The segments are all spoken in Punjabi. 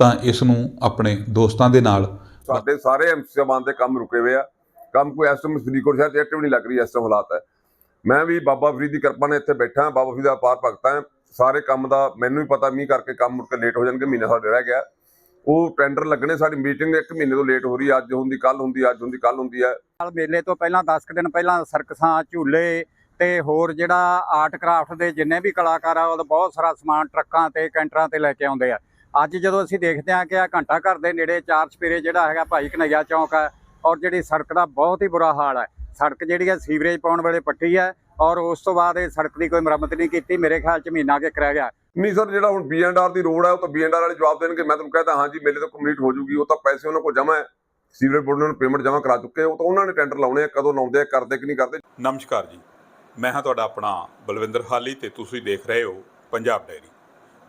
ਤਾਂ ਇਸ ਨੂੰ ਆਪਣੇ ਦੋਸਤਾਂ ਦੇ ਨਾਲ ਸਾਡੇ ਸਾਰੇ ਐਮਸੀਆਬਾਨ ਦੇ ਕੰਮ ਰੁਕੇ ਹੋਏ ਆ। ਕੰਮ ਕੋਈ ਐਸਟਮ ਫਰੀਦਕੋਟ ਸ਼ਹਿਰ ਚ ਐਕਟਿਵ ਨਹੀਂ ਲੱਗ ਰਹੀ ਇਸ ਟਾਈਮ ਹਾਲਾਤ ਹੈ। ਮੈਂ ਵੀ ਬਾਬਾ ਫਰੀਦ ਦੀ ਕਿਰਪਾ ਨਾਲ ਇੱਥੇ ਬੈਠਾ ਹਾਂ ਬਾਬਾ ਫਰੀਦ ਦਾ ਪਾਰ ਭਗਤਾ ਹਾਂ। ਸਾਰੇ ਕੰਮ ਦਾ ਮੈਨੂੰ ਵੀ ਪਤਾ ਮੀਂਹ ਕਰਕੇ ਕੰਮ ਮੁੜ ਕੇ ਲੇਟ ਹੋ ਜਾਣਗੇ ਮਹੀਨਾ ਸਾਡੇ ਰਹਿ ਗਿਆ। ਉਹ ਟੈਂਡਰ ਲੱਗਣੇ ਸਾਡੀ ਮੀਟਿੰਗ ਇੱਕ ਮਹੀਨੇ ਤੋਂ ਲੇਟ ਹੋ ਰਹੀ ਹੈ। ਅੱਜ ਹੁੰਦੀ ਕੱਲ ਹੁੰਦੀ ਅੱਜ ਹੁੰਦੀ ਕੱਲ ਹੁੰਦੀ ਹੈ। ਨਾਲ ਮੇਲੇ ਤੋਂ ਪਹਿਲਾਂ 10 ਕੁ ਦਿਨ ਪਹਿਲਾਂ ਸਰਕਸਾਂ ਝੂਲੇ ਤੇ ਹੋਰ ਜਿਹੜਾ ਆਰਟ ਕਰਾਫਟ ਦੇ ਜਿੰਨੇ ਵੀ ਕਲਾਕਾਰ ਆ ਉਹ ਬਹੁਤ ਸਾਰਾ ਸਮਾਨ ਟਰੱਕਾਂ ਤੇ ਕੈਂਟਰਾਂ ਤੇ ਲੈ ਕੇ ਆਉਂਦੇ ਆ। ਅੱਜ ਜਦੋਂ ਅਸੀਂ ਦੇਖਦੇ ਹਾਂ ਕਿ ਆ ਘੰਟਾ ਘਰ ਦੇ ਨੇੜੇ ਚਾਰ ਸਪੇਰੇ ਜਿਹੜਾ ਹੈਗਾ ਭਾਈ ਕਨਈਆ ਚੌਂਕ ਹੈ ਔਰ ਜਿਹੜੀ ਸੜਕ ਦਾ ਬਹੁਤ ਹੀ ਬੁਰਾ ਹਾਲ ਹੈ। ਸੜਕ ਜਿਹੜੀ ਹੈ ਸੀਵਰੇਜ ਪਾਉਣ ਵੇਲੇ ਪੱਟੀ ਹੈ ਔਰ ਉਸ ਤੋਂ ਬਾਅਦ ਇਹ ਸੜਕ ਦੀ ਕੋਈ ਮੁਰੰਮਤ ਨਹੀਂ ਕੀਤੀ। ਮੇਰੇ ਖਿਆਲ ਚ ਮਹੀਨਾ ਕੁ ਇੱਕ ਰਹਿ ਗਿਆ। ਨਹੀਂ ਸਰ ਜਿਹੜਾ ਹੁਣ ਬੀਐਨਆਰ ਦੀ ਰੋਡ ਹੈ ਉਹ ਤਾਂ ਬੀਐਨਆਰ ਵਾਲੇ ਜਵਾਬ ਦੇਣਗੇ। ਮੈਂ ਤੁਹਾਨੂੰ ਕਹਿੰਦਾ ਹਾਂਜੀ ਮੇਲੇ ਤੋਂ ਕੰਪਲੀਟ ਹੋ ਜੂਗੀ ਉਹ ਤਾਂ ਪੈਸੇ ਉਹਨਾਂ ਕੋਲ ਜਮ੍ਹਾਂ ਹੈ। ਸੀਵਰੇਜ ਬੋਰਡ ਨੂੰ ਪੇਮੈਂਟ ਜਮ੍ਹਾਂ ਕਰਾ ਚੁੱਕੇ ਉਹ ਤਾਂ ਉਹਨਾਂ ਨੇ ਟੈਂਡਰ ਲਾਉਣੇ ਆ ਕਦੋਂ ਲਾਉਂਦੇ ਆ ਕਰਦੇ ਕਿ ਨਹੀਂ ਕਰਦੇ। ਨਮਸਕਾਰ ਜੀ। ਮੈਂ ਹਾਂ ਤੁਹਾਡਾ ਆਪਣਾ ਬਲਵਿੰਦਰ ਹਾਲੀ ਤੇ ਤੁਸੀਂ ਦੇਖ ਰਹੇ ਹੋ ਪੰਜਾਬ ਡਾਇਰੀ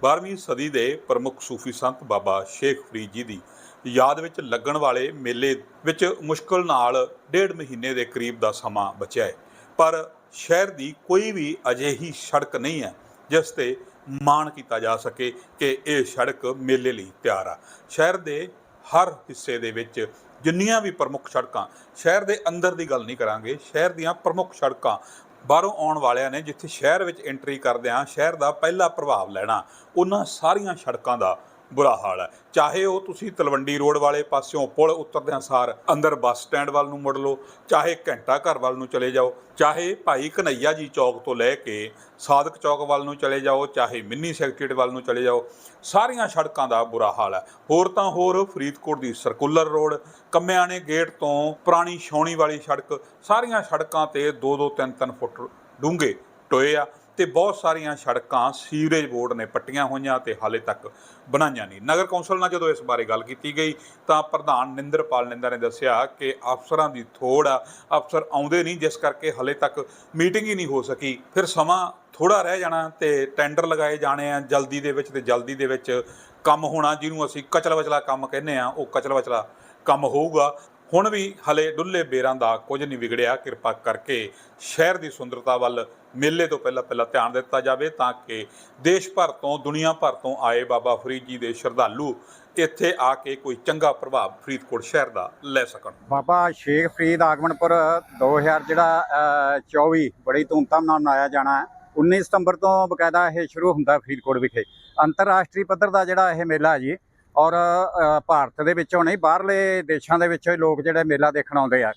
12ਵੀਂ ਸਦੀ ਦੇ ਪ੍ਰਮੁੱਖ ਸੂਫੀ ਸੰਤ ਬਾਬਾ ਸ਼ੇਖ ਫਰੀਦ ਜੀ ਦੀ ਯਾਦ ਵਿੱਚ ਲੱਗਣ ਵਾਲੇ ਮੇਲੇ ਵਿੱਚ ਮੁਸ਼ਕਲ ਨਾਲ ਡੇਢ ਮਹੀਨੇ ਦੇ ਕਰੀਬ ਦਾ ਸਮਾਂ ਬਚਿਆ ਹੈ। ਪਰ ਸ਼ਹਿਰ ਦੀ ਕੋਈ ਵੀ ਅਜਿਹੀ ਸੜਕ ਨਹੀਂ ਹੈ ਜਿਸ ਤੇ ਮਾਣ ਕੀਤਾ ਜਾ ਸਕੇ ਕਿ ਇਹ ਸੜਕ ਮੇਲੇ ਲਈ ਤਿਆਰ ਆ। ਸ਼ਹਿਰ ਦੇ ਹਰ ਹਿੱਸੇ ਦੇ ਵਿੱਚ ਜਿੰਨੀਆਂ ਵੀ ਪ੍ਰਮੁੱਖ ਸੜਕਾਂ ਸ਼ਹਿਰ ਦੇ ਅੰਦਰ ਦੀ ਗੱਲ ਨਹੀਂ ਕਰਾਂਗੇ, ਸ਼ਹਿਰ ਦੀਆਂ ਪ੍ਰਮੁੱਖ ਸੜਕਾਂ ਬਾਹਰੋਂ ਆਉਣ ਵਾਲਿਆਂ ਨੇ ਜਿੱਥੇ ਸ਼ਹਿਰ ਵਿੱਚ ਐਂਟਰੀ ਕਰਦਿਆਂ ਸ਼ਹਿਰ ਦਾ ਪਹਿਲਾ ਪ੍ਰਭਾਵ ਲੈਣਾ, ਉਹਨਾਂ ਸਾਰੀਆਂ ਸੜਕਾਂ ਦਾ ਬੁਰਾ ਹਾਲ ਹੈ। ਚਾਹੇ ਉਹ ਤੁਸੀਂ ਤਲਵੰਡੀ ਰੋਡ ਵਾਲੇ ਪਾਸਿਓਂ ਪੁਲ ਉਤਰਦਿਆਂ ਸਾਰ ਅੰਦਰ ਬੱਸ ਸਟੈਂਡ ਵੱਲ ਨੂੰ ਮੁੜ ਲਓ, ਚਾਹੇ ਘੰਟਾ ਘਰ ਵੱਲ ਨੂੰ ਚਲੇ ਜਾਓ, ਚਾਹੇ ਭਾਈ ਕਨਈਆ ਜੀ ਚੌਕ ਤੋਂ ਲੈ ਕੇ ਸਾਦਕ ਚੌਕ ਵੱਲ ਨੂੰ ਚਲੇ ਜਾਓ, ਚਾਹੇ ਮਿੰਨੀ ਸੈਕਟਰੀਏਟ ਵੱਲ ਨੂੰ ਚਲੇ ਜਾਓ, ਸਾਰੀਆਂ ਸੜਕਾਂ ਦਾ ਬੁਰਾ ਹਾਲ ਹੈ। ਹੋਰ ਤਾਂ ਹੋਰ ਫਰੀਦਕੋਟ ਦੀ ਸਰਕੂਲਰ ਰੋਡ, ਕੰਮਿਆਣੇ ਗੇਟ ਤੋਂ ਪੁਰਾਣੀ ਛਾਉਣੀ ਵਾਲੀ ਸੜਕ, ਸਾਰੀਆਂ ਸੜਕਾਂ ਤੇ 2-2 3-3 ਫੁੱਟ ਡੂੰਘੇ ਟੋਏ ਆ। ਤੇ ਬਹੁਤ ਸਾਰੀਆਂ ਸੜਕਾਂ ਸੀਵਰੇਜ ਬੋਰਡ ਨੇ ਪੱਟੀਆਂ ਹੋਈਆਂ ਤੇ ਹਾਲੇ ਤੱਕ ਬਣਾਈਆਂ ਨਹੀਂ। ਨਗਰ ਕੌਂਸਲ ਨਾਲ ਜਦੋਂ ਇਸ ਬਾਰੇ ਗੱਲ ਕੀਤੀ ਗਈ ਤਾਂ ਪ੍ਰਧਾਨ ਨਿੰਦਰਪਾਲ ਨਿੰਦਾ ਨੇ ਦੱਸਿਆ ਕਿ ਅਫਸਰਾਂ ਦੀ ਥੋੜ ਆ, ਅਫਸਰ ਆਉਂਦੇ ਨਹੀਂ, ਜਿਸ ਕਰਕੇ ਹਾਲੇ ਤੱਕ ਮੀਟਿੰਗ ਹੀ ਨਹੀਂ ਹੋ ਸਕੀ। ਫਿਰ ਸਮਾਂ ਥੋੜਾ ਰਹਿ ਜਾਣਾ ਤੇ ਟੈਂਡਰ ਲਗਾਏ ਜਾਣੇ ਆ, ਜਲਦੀ ਦੇ ਵਿੱਚ ਤੇ ਜਲਦੀ ਦੇ ਵਿੱਚ ਕੰਮ ਹੋਣਾ, ਜਿਹਨੂੰ ਅਸੀਂ ਕਚਲ ਵਚਲਾ ਕੰਮ ਕਹਿੰਦੇ ਆ, ਉਹ ਕਚਲ ਵਚਲਾ ਕੰਮ ਹੋਊਗਾ। ਹੁਣ ਵੀ ਹਲੇ ਡੁੱਲੇ ਬੇਰਾਂ ਦਾ ਕੁਝ ਨਹੀਂ ਵਿਗੜਿਆ। ਕਿਰਪਾ ਕਰਕੇ ਸ਼ਹਿਰ ਦੀ ਸੁੰਦਰਤਾ ਵੱਲ ਮੇਲੇ ਤੋਂ ਪਹਿਲਾਂ ਪਹਿਲਾਂ ਧਿਆਨ ਦਿੱਤਾ ਜਾਵੇ ਤਾਂ ਕਿ ਦੇਸ਼ ਭਰ ਤੋਂ ਦੁਨੀਆ ਭਰ ਤੋਂ ਆਏ ਬਾਬਾ ਫਰੀਦ ਜੀ ਦੇ ਸ਼ਰਧਾਲੂ ਇੱਥੇ ਆ ਕੇ ਕੋਈ ਚੰਗਾ ਪ੍ਰਭਾਵ ਫਰੀਦਕੋਟ ਸ਼ਹਿਰ ਦਾ ਲੈ ਸਕਣ। ਬਾਬਾ ਸ਼ੇਖ ਫਰੀਦ ਆਗਮਨਪੁਰ 2000 ਜਿਹੜਾ ਅ, 24 ਬੜੀ ਧੂਮਧਾਮ ਨਾਲ ਮਨਾਇਆ ਜਾਣਾ ਹੈ। 19 ਸਤੰਬਰ ਤੋਂ ਬਕਾਇਦਾ ਇਹ ਸ਼ੁਰੂ ਹੁੰਦਾ ਫਰੀਦਕੋਟ ਵਿਖੇ। ਅੰਤਰਰਾਸ਼ਟਰੀ ਪੱਧਰ ਦਾ ਜਿਹੜਾ ਇਹ ਮੇਲਾ ਹੈ ਜੀ ਔਰ ਭਾਰਤ ਦੇ ਵਿੱਚੋਂ ਨਹੀਂ, ਬਾਹਰਲੇ ਦੇਸ਼ਾਂ ਦੇ ਵਿੱਚੋਂ ਲੋਕ ਜਿਹੜੇ ਮੇਲਾ ਦੇਖਣ ਆਉਂਦੇ ਆ।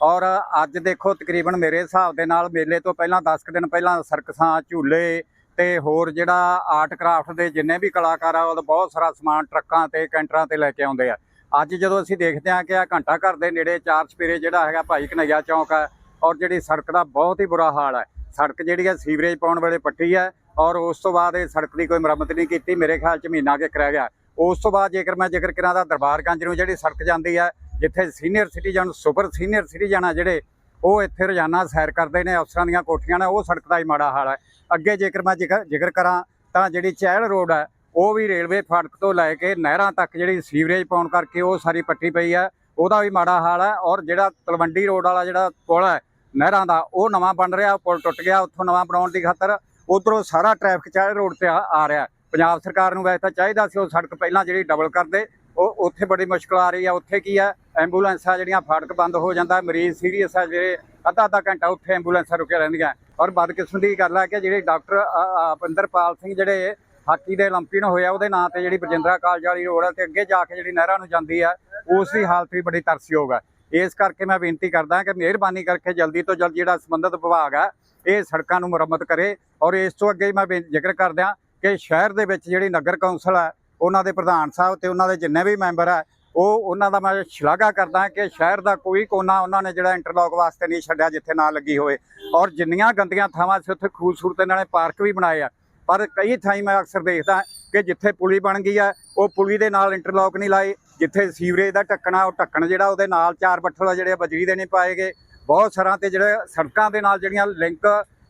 ਔਰ, ਅੱਜ ਦੇਖੋ ਤਕਰੀਬਨ ਮੇਰੇ ਹਿਸਾਬ ਦੇ ਨਾਲ ਮੇਲੇ ਤੋਂ ਪਹਿਲਾਂ 10 ਕੁ ਦਿਨ ਪਹਿਲਾਂ ਸਰਕਸਾਂ, ਝੂਲੇ ਤੇ ਹੋਰ ਜਿਹੜਾ ਆਰਟ ਕਰਾਫਟ ਦੇ ਜਿੰਨੇ ਵੀ ਕਲਾਕਾਰ ਆ, ਉਹ ਬਹੁਤ ਸਾਰਾ ਸਮਾਨ ਟਰੱਕਾਂ ਤੇ, ਕੈਂਟਰਾਂ ਤੇ ਲੈ ਕੇ ਆਉਂਦੇ ਆ। ਅੱਜ ਜਦੋਂ ਅਸੀਂ ਦੇਖਦੇ ਹਾਂ ਕਿ ਆ ਘੰਟਾ ਘਰ ਦੇ ਨੇੜੇ ਚਾਰ ਸਪੇਰੇ ਜਿਹੜਾ ਹੈਗਾ ਭਾਈ ਕਨਈਆ ਚੌਂਕ ਹੈ ਔਰ ਜਿਹੜੀ ਸੜਕ ਦਾ ਬਹੁਤ ਹੀ ਬੁਰਾ ਹਾਲ ਹੈ ਸੜਕ ਜਿਹੜੀ ਹੈ ਸੀਵਰੇਜ ਪਾਉਣ ਵੇਲੇ ਪੱਟੀ ਹੈ ਔਰ ਉਸ ਤੋਂ ਬਾਅਦ ਇਹ ਸੜਕ ਦੀ ਕੋਈ ਮੁਰੰਮਤ ਨਹੀਂ ਕੀਤੀ, ਮੇਰੇ ਖਿਆਲ ਚ ਮਹੀਨਾ ਕੁ ਇੱਕ ਰਹਿ ਗਿਆ। ਉਸ ਤੋਂ ਬਾਅਦ ਜੇਕਰ ਮੈਂ ਜ਼ਿਕਰ ਕਰਾਂ ਤਾਂ ਦਰਬਾਰਗੰਜ ਨੂੰ ਜਿਹੜੀ ਸੜਕ ਜਾਂਦੀ ਹੈ, ਜਿੱਥੇ senior citizen super senior citizen ਆ ਜਿਹੜੇ, ਉਹ ਇੱਥੇ ਰੋਜ਼ਾਨਾ ਸੈਰ ਕਰਦੇ ਨੇ, ਅਫਸਰਾਂ ਦੀਆਂ ਕੋਠੀਆਂ ਨੇ, ਉਹ ਸੜਕ ਦਾ ਹੀ ਮਾੜਾ ਹਾਲ ਹੈ। ਅੱਗੇ ਜੇਕਰ ਮੈਂ ਜ਼ਿਕਰ ਜ਼ਿਕਰ ਕਰਾਂ ਤਾਂ ਜਿਹੜੀ ਚਹਿਲ ਰੋਡ ਹੈ, ਉਹ ਵੀ ਰੇਲਵੇ ਫਾਟਕ ਤੋਂ ਲੈ ਕੇ ਨਹਿਰਾਂ ਤੱਕ ਜਿਹੜੀ ਸੀਵਰੇਜ ਪਾਉਣ ਕਰਕੇ ਉਹ ਸਾਰੀ ਪੱਟੀ ਪਈ ਹੈ, ਉਹਦਾ ਵੀ ਮਾੜਾ ਹਾਲ ਹੈ ਔਰ ਜਿਹੜਾ ਤਲਵੰਡੀ ਰੋਡ ਵਾਲਾ ਜਿਹੜਾ ਪੁਲ ਹੈ ਨਹਿਰਾਂ ਦਾ, ਉਹ ਨਵਾਂ ਬਣ ਰਿਹਾ, ਉਹ ਪੁਲ ਟੁੱਟ ਗਿਆ, ਉੱਥੋਂ ਨਵਾਂ ਬਣਾਉਣ ਦੀ ਖਾਤਰ ਉਧਰੋਂ ਸਾਰਾ ਟ੍ਰੈਫਿਕ ਚਹਿਲ ਰੋਡ ਤੇ ਆ ਰਿਹਾ। ਪੰਜਾਬ ਸਰਕਾਰ ਨੂੰ ਵੈਸੇ ਤਾਂ ਚਾਹੀਦਾ ਸੀ ਉਹ ਸੜਕ ਪਹਿਲਾਂ ਜਿਹੜੀ ਡਬਲ ਕਰਦੇ ਉਹ ਉੱਥੇ ਬੜੀ ਮੁਸ਼ਕਲ ਆ ਰਹੀ ਆ, ਉੱਥੇ ਕੀ ਹੈ ਐਂਬੂਲੈਂਸਾਂ ਜਿਹੜੀਆਂ ਫਾਟਕ ਬੰਦ ਹੋ ਜਾਂਦਾ, ਮਰੀਜ਼ ਸੀਰੀਅਸ ਆ, ਜਿਹੜੇ ਅੱਧਾ ਅੱਧਾ ਘੰਟਾ ਉੱਥੇ ਐਂਬੂਲੈਂਸਾਂ ਰੁਕੇ ਰਹਿੰਦੀਆਂ। ਔਰ ਬਦਕਿਸਮਤ ਦੀ ਗੱਲ ਆ ਕਿ ਜਿਹੜੇ ਡਾਕਟਰ ਅਪਿੰਦਰਪਾਲ ਸਿੰਘ ਜਿਹੜੇ ਹਾਕੀ ਦੇ ਓਲੰਪੀਅਨ ਹੋਇਆ, ਉਹਦੇ ਨਾਂ ਤੇ ਜਿਹੜੀ ਬਜਿੰਦਰਾ ਕਾਲਜ ਵਾਲੀ ਰੋਡ ਆ ਤੇ ਅੱਗੇ ਜਾ ਕੇ ਜਿਹੜੀ ਨਹਿਰਾਂ ਨੂੰ ਜਾਂਦੀ ਆ, ਉਸ ਦੀ ਹਾਲਤ ਵੀ ਬੜੀ ਤਰਸਯੋਗ ਆ। ਇਸ ਕਰਕੇ ਮੈਂ ਬੇਨਤੀ ਕਰਦਾ ਕਿ ਮਿਹਰਬਾਨੀ ਕਰਕੇ ਜਲਦੀ ਤੋਂ ਜਲਦੀ ਜਿਹੜਾ ਸੰਬੰਧਿਤ ਵਿਭਾਗ ਆ, ਇਹ ਸੜਕਾਂ ਨੂੰ ਮੁਰੰਮਤ ਕਰੇ। ਔਰ ਇਸ ਤੋਂ ਅੱਗੇ ਮੈਂ ਜ਼ਿਕਰ ਕਰਦਿਆਂ ਕਿ ਸ਼ਹਿਰ ਦੇ ਵਿੱਚ ਜਿਹੜੀ ਨਗਰ ਕੌਂਸਲ ਹੈ ਉਹਨਾਂ ਦੇ ਪ੍ਰਧਾਨ ਸਾਹਿਬ ਤੇ ਉਹਨਾਂ ਦੇ ਜਿੰਨੇ ਵੀ ਮੈਂਬਰ ਹੈ ਉਹ ਉਹਨਾਂ ਦਾ ਮੈਂ ਸ਼ਲਾਘਾ ਕਰਦਾ ਕਿ ਸ਼ਹਿਰ ਦਾ ਕੋਈ ਕੋਨਾ ਉਹਨਾਂ ਨੇ ਜਿਹੜਾ ਇੰਟਰਲੌਕ ਵਾਸਤੇ ਨਹੀਂ ਛੱਡਿਆ ਜਿੱਥੇ ਨਾ ਲੱਗੀ ਹੋਵੇ। ਔਰ ਜਿੰਨੀਆਂ ਗੰਦੀਆਂ ਥਾਵਾਂ ਸੀ, ਉੱਥੇ ਖੂਬਸੂਰਤ ਇਹਨਾਂ ਨੇ ਪਾਰਕ ਵੀ ਬਣਾਏ ਆ। ਪਰ ਕਈ ਥਾਈਂ ਮੈਂ ਅਕਸਰ ਦੇਖਦਾ ਕਿ ਜਿੱਥੇ ਪੁਲੀ ਬਣ ਗਈ ਆ, ਉਹ ਪੁਲੀ ਦੇ ਨਾਲ ਇੰਟਰਲੌਕ ਨਹੀਂ ਲਾਏ। ਜਿੱਥੇ ਸੀਵਰੇਜ ਦਾ ਢੱਕਣਾ, ਉਹ ਢੱਕਣ ਜਿਹੜਾ ਉਹਦੇ ਨਾਲ ਚਾਰ ਬੱਠਲ ਆ ਜਿਹੜੇ ਬਜਰੀ ਦੇ ਨਹੀਂ ਪਾਏਗੇ ਬਹੁਤ ਸਾਰਾਂ ਤੇ ਜਿਹੜੇ ਸੜਕਾਂ ਦੇ ਨਾਲ ਜਿਹੜੀਆਂ ਲਿੰਕ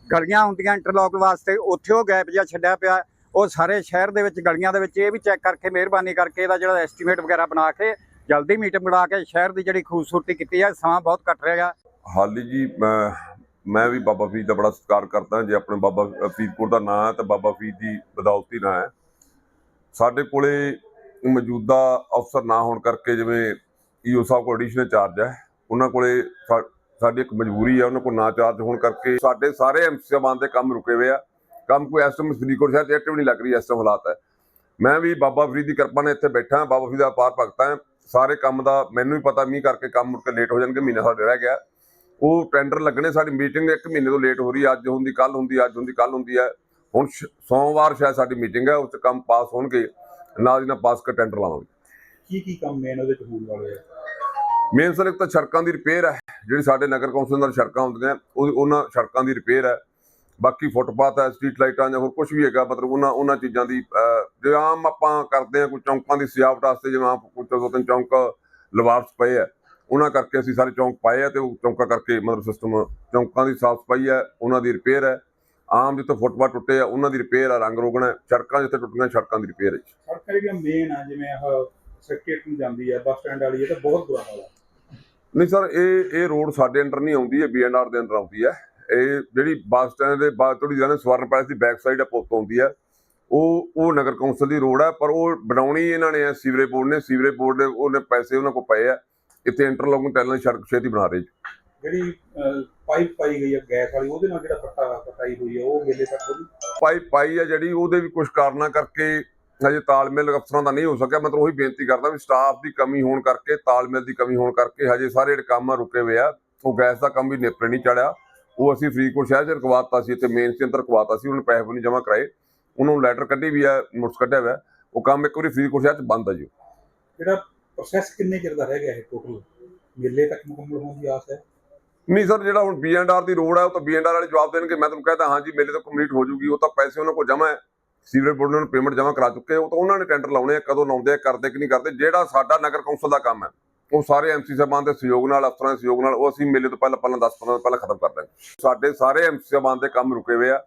ਗਲੀਆਂ ਹੁੰਦੀਆਂ ਇੰਟਰਲੌਕ ਵਾਸਤੇ, ਉੱਥੇ ਉਹ ਗੈਪ ਜਿਹਾ ਛੱਡਿਆ ਪਿਆ। ਉਹ ਸਾਰੇ ਸ਼ਹਿਰ ਦੇ ਵਿੱਚ ਗਲੀਆਂ ਦੇ ਵਿੱਚ ਇਹ ਵੀ ਚੈੱਕ ਕਰਕੇ, ਮਿਹਰਬਾਨੀ ਕਰਕੇ ਇਹਦਾ ਜਿਹੜਾ ਐਸਟੀਮੇਟ ਵਗੈਰਾ ਬਣਾ ਕੇ ਜਲਦੀ ਮੀਟਿੰਗ ਬਣਾ ਕੇ ਸ਼ਹਿਰ ਦੀ ਜਿਹੜੀ ਖੂਬਸੂਰਤੀ ਕੀਤੀ ਹੈ ਸਮਾਂ ਬਹੁਤ ਘੱਟ ਰਿਹਾ ਹਾਲੀ ਜੀ, ਮੈਂ ਮੈਂ ਵੀ ਬਾਬਾ ਫਰੀਦ ਦਾ ਬੜਾ ਸਤਿਕਾਰ ਕਰਦਾ, ਜੇ ਆਪਣੇ ਬਾਬਾ ਫਰੀਦਪੁਰ ਦਾ ਨਾਂ ਹੈ ਤਾਂ ਬਾਬਾ ਫਰੀਦ ਦੀ ਬਦੌਲਤੀ ਨਾਂ ਹੈ। ਸਾਡੇ ਕੋਲੇ ਮੌਜੂਦਾ ਅਫਸਰ ਨਾ ਹੋਣ ਕਰਕੇ ਜਿਵੇਂ ਈਓ ਸਾਹਿਬ ਕੋਲ ਐਡੀਸ਼ਨਲ ਚਾਰਜ ਹੈ, ਉਹਨਾਂ ਕੋਲੇ ਸਾਡੀ ਇੱਕ ਮਜਬੂਰੀ ਹੈ, ਉਹਨਾਂ ਕੋਲ ਨਾ ਚਾਰਜ ਹੋਣ ਕਰਕੇ ਸਾਡੇ ਸਾਰੇ ਐਮਸੀ ਸਾਹਿਬਾਨ ਦੇ ਕੰਮ ਰੁਕੇ ਹੋਏ ਆ। ਕੰਮ ਕੋਈ ਇਸ ਟਾਈਮ ਫਰੀਦਕੋਟ ਸ਼ਹਿਰ 'ਚ ਐਕਟਿਵ ਨਹੀਂ ਲੱਗ ਰਹੀ ਇਸ ਟਾਈਮ ਹਾਲਾਤ ਹੈ। ਮੈਂ ਵੀ ਬਾਬਾ ਫਰੀਦ ਦੀ ਕਿਰਪਾ ਨਾਲ ਇੱਥੇ ਬੈਠਾ ਬਾਬਾ ਫਰੀਦ ਦਾ ਪਾਰ ਭਗਤ ਹਾਂ। ਸਾਰੇ ਕੰਮ ਦਾ ਮੈਨੂੰ ਵੀ ਪਤਾ ਮੀਂਹ ਕਰਕੇ ਕੰਮ ਮੁੜ ਕੇ ਲੇਟ ਹੋ ਜਾਣਗੇ ਮਹੀਨਾ ਸਾਡੇ ਰਹਿ ਗਿਆ। ਉਹ ਟੈਂਡਰ ਲੱਗਣੇ ਸਾਡੀ ਮੀਟਿੰਗ ਇੱਕ ਮਹੀਨੇ ਤੋਂ ਲੇਟ ਹੋ ਰਹੀ ਅੱਜ ਹੁੰਦੀ ਕੱਲ ਹੁੰਦੀ ਅੱਜ ਹੁੰਦੀ ਕੱਲ ਹੁੰਦੀ ਹੈ। ਹੁਣ ਸੋਮਵਾਰ ਸ਼ਾਇਦ ਸਾਡੀ ਮੀਟਿੰਗ ਹੈ ਉਸ 'ਚ ਕੰਮ ਪਾਸ ਹੋਣਗੇ। ਨਾਲ ਦੀ ਨਾਲ ਪਾਸ ਕਰ ਟੈਂਡਰ ਲਾਵਾਂਗੇ। ਕੀ ਕੀ ਕੰਮ ਮੇਨ ਉਹਦੇ ਚ ਹੋਣ ਵਾਲੇ ਆ? ਮੇਨ ਸਰ ਇੱਕ ਤਾਂ ਸੜਕਾਂ ਦੀ ਰਿਪੇਅਰ ਹੈ। ਜਿਹੜੀ ਸਾਡੇ ਨਗਰ ਕੌਂਸਲ ਨਾਲ ਸੜਕਾਂ ਹੁੰਦੀਆਂ ਉਹ ਉਹਨਾਂ ਸੜਕਾਂ ਦੀ ਰਿਪੇਅਰ ਹੈ। ਬਾਕੀ ਫੁੱਟਪਾਥ ਹੈ ਸਟਰੀਟ ਲਾਈਟਾਂ ਜਾਂ ਹੋਰ ਕੁਝ ਵੀ ਹੈਗਾ ਮਤਲਬ ਉਹਨਾਂ ਉਹਨਾਂ ਚੀਜ਼ਾਂ ਦੀ ਜੇ ਆਮ ਆਪਾਂ ਕਰਦੇ ਆ ਕੋਈ ਚੌਂਕਾਂ ਦੀ ਸਜਾਵਟ ਵਾਸਤੇ ਜਿਵੇਂ ਆਪ ਕੋਈ ਦੋ ਤਿੰਨ ਚੌਂਕ ਲਵਾਰਸ ਪਏ ਆ ਉਹਨਾਂ ਕਰਕੇ ਅਸੀਂ ਸਾਰੇ ਚੌਂਕ ਪਾਏ ਆ ਤੇ ਉਹ ਚੌਂਕਾਂ ਕਰਕੇ ਮਤਲਬ ਸਿਸਟਮ ਚੌਂਕਾਂ ਦੀ ਸਾਫ਼ ਸਫ਼ਾਈ ਹੈ ਉਹਨਾਂ ਦੀ ਰਿਪੇਅਰ ਹੈ। ਆਮ ਜਿੱਥੇ ਫੁੱਟਪਾਥ ਟੁੱਟੇ ਆ ਉਹਨਾਂ ਦੀ ਰਿਪੇਅਰ ਆ ਰੰਗ ਰੋਗਣਾ। ਸੜਕਾਂ ਜਿੱਥੇ ਟੁੱਟੀਆਂ ਸੜਕਾਂ ਦੀ ਰਿਪੇਅਰ ਹੈ ਸੜਕਾਂ ਜਿਹੜੀਆਂ ਮੇਨ ਆ ਜਿਵੇਂ ਆਹ ਸੈਕਟਰੀਏਟ ਨੂੰ ਜਾਂਦੀ ਆ ਬੱਸ ਸਟੈਂਡ ਵਾਲੀ ਇਹ ਤਾਂ ਬਹੁਤ ਬੁਰਾ ਹਾਲ ਆ। ਨਹੀਂ ਸਰ ਇਹ ਇਹ ਰੋਡ ਸਾਡੇ ਅੰਡਰ ਨਹੀਂ ਆਉਂਦੀ ਹੈ ਬੀਐਨਆਰ ਦੇ ਅੰਡਰ ਆਉਂਦੀ ਹੈ। ਇਹ ਜਿਹੜੀ ਬੱਸ ਸਟੈਂਡ ਦੇ ਬਾਅਦ ਥੋੜੀ ਜਿਹੀ ਸਵਰਨ ਪੈਲਸ ਦੀ ਬੈਕ ਸਾਈਡ ਆ ਪੁੱਤ ਆਉਂਦੀ ਹੈ ਉਹ ਉਹ ਨਗਰ ਕੌਂਸਲ ਦੀ ਰੋਡ ਹੈ ਪਰ ਉਹ ਬਣਾਉਣੀ ਇਹਨਾਂ ਨੇ ਹੈ ਸੀਵਰੇਜ ਬੋਰਡ ਨੇ। ਸੀਵਰੇਜ ਬੋਰਡ ਦੇ ਉਹਨੇ ਪੈਸੇ ਉਹਨਾਂ ਕੋਲ ਪਏ ਆ। ਇੱਥੇ ਇੰਟਰਲੋਕਿੰਗ ਟੈਲੈਂਟ ਸੜਕ ਛੇਤੀ ਬਣਾ ਰਹੀ ਜਿਹੜੀ ਪਾਈਪ ਪਾਈ ਗਈ ਆ ਗੈਸ ਵਾਲੀ ਉਹਦੇ ਨਾਲ ਜਿਹੜਾ ਪੱਟਾ ਪਟਾਈ ਹੋਈ ਆ ਉਹ ਮੇਲੇ ਤੱਕ ਉਹਦੀ ਪਾਈਪ ਪਾਈ ਹੈ ਜਿਹੜੀ ਉਹਦੇ ਵੀ ਕੁਝ ਕਾਰਨਾਂ ਕਰਕੇ ਹਜੇ ਤਾਲਮੇਲ ਅਫਸਰਾਂ ਦਾ ਨਹੀਂ ਹੋ ਸਕਿਆ। ਮਤਲਬ ਉਹੀ ਬੇਨਤੀ ਕਰਦਾ ਵੀ ਸਟਾਫ ਦੀ ਕਮੀ ਹੋਣ ਕਰਕੇ ਤਾਲਮੇਲ ਦੀ ਕਮੀ ਹੋਣ ਕਰਕੇ ਹਜੇ ਸਾਰੇ ਕੰਮ ਆ ਰੁਕੇ ਹੋਏ ਆ। ਉਹ ਗੈਸ ਦਾ ਕੰਮ ਵੀ ਨੇਪਰੇ ਨਹੀਂ ਚੜਿਆ। ਉਹ ਅਸੀਂ ਫਰੀਦਕੋਟ ਸ਼ਹਿਰ 'ਚ ਰਕਵਾਤਾ ਸੀ ਇੱਥੇ ਮੇਨ ਸੈਂਟਰ ਰਕਵਾਤਾ ਸੀ ਉਹਨੇ ਪੈਸੇ ਵੀ ਨਹੀਂ ਜਮ੍ਹਾਂ ਕਰਾਏ। ਉਹਨੂੰ ਲੈਟਰ ਕੱਢੀ ਵੀ ਆ ਨੋਟਿਸ ਕੱਢਿਆ ਹੋਇਆ ਉਹ ਕੰਮ ਇੱਕ ਵਾਰੀ ਫਰੀਦਕੋਟ ਸ਼ਹਿਰ 'ਚ ਬੰਦ ਆ ਜੀ। ਜਿਹੜਾ ਪ੍ਰੋਸੈਸ ਕਿੰਨੇ ਚਿਰ ਦਾ ਰਹਿ ਗਿਆ ਇਹ ਟੋਟਲ ਮੇਲੇ ਤੱਕ ਮੁਕੰਮਲ ਹੋਣ ਦੀ ਆਸ ਹੈ? ਨਹੀਂ ਸਰ ਜਿਹੜਾ ਹੁਣ ਬੀਐਨਆਰ ਦੀ ਰੋਡ ਹੈ ਉਹ ਤਾਂ ਬੀਐਨਆਰ ਵਾਲੇ ਜਵਾਬ ਦੇਣਗੇ। ਮੈਂ ਤੁਹਾਨੂੰ ਕਹਿੰਦਾ ਹਾਂਜੀ ਮੇਲੇ ਤੋਂ ਕੰਪਲੀਟ ਹੋ ਜੂਗੀ ਉਹ ਤਾਂ ਪੈਸੇ ਉਹਨਾਂ ਕੋਲ ਜਮ੍ਹਾਂ ਹੈ। ਸੀਵਰੇਜ ਬੋਰਡ ਨੇ ਪੇਮੈਂਟ ਜਮ੍ਹਾਂ ਕਰਾ ਚੁੱਕੇ ਉਹ ਤਾਂ ਉਹਨਾਂ ਨੇ ਟੈਂਡਰ ਲਾਉਣੇ ਆ ਕਦੋਂ ਲਾਉਂਦੇ ਆ ਕਰਦੇ ਕਿ ਨਹੀਂ ਕਰਦੇ ਜਿਹੜਾ ਸਾਡਾ ਨਗਰ ਕੌਂਸਲ ਦਾ ਕੰਮ ਹੈ। ਉਹ ਸਾਰੇ ਐਮਸੀ ਸਾਹਿਬਾਨ ਦੇ ਸਹਿਯੋਗ ਨਾਲ, ਅਫਸਰਾਂ ਦੇ ਸਹਿਯੋਗ ਨਾਲ, ਉਹ ਅਸੀਂ ਮੇਲੇ ਤੋਂ ਪਹਿਲਾਂ ਪਹਿਲਾਂ 10 15 ਪਹਿਲਾਂ ਖਤਮ ਕਰ ਦਾਂਗੇ ਸਾਡੇ ਸਾਰੇ ਐਮਸੀ ਸਾਹਿਬਾਨ ਦੇ ਕੰਮ ਰੁਕੇ ਹੋਏ ਆ।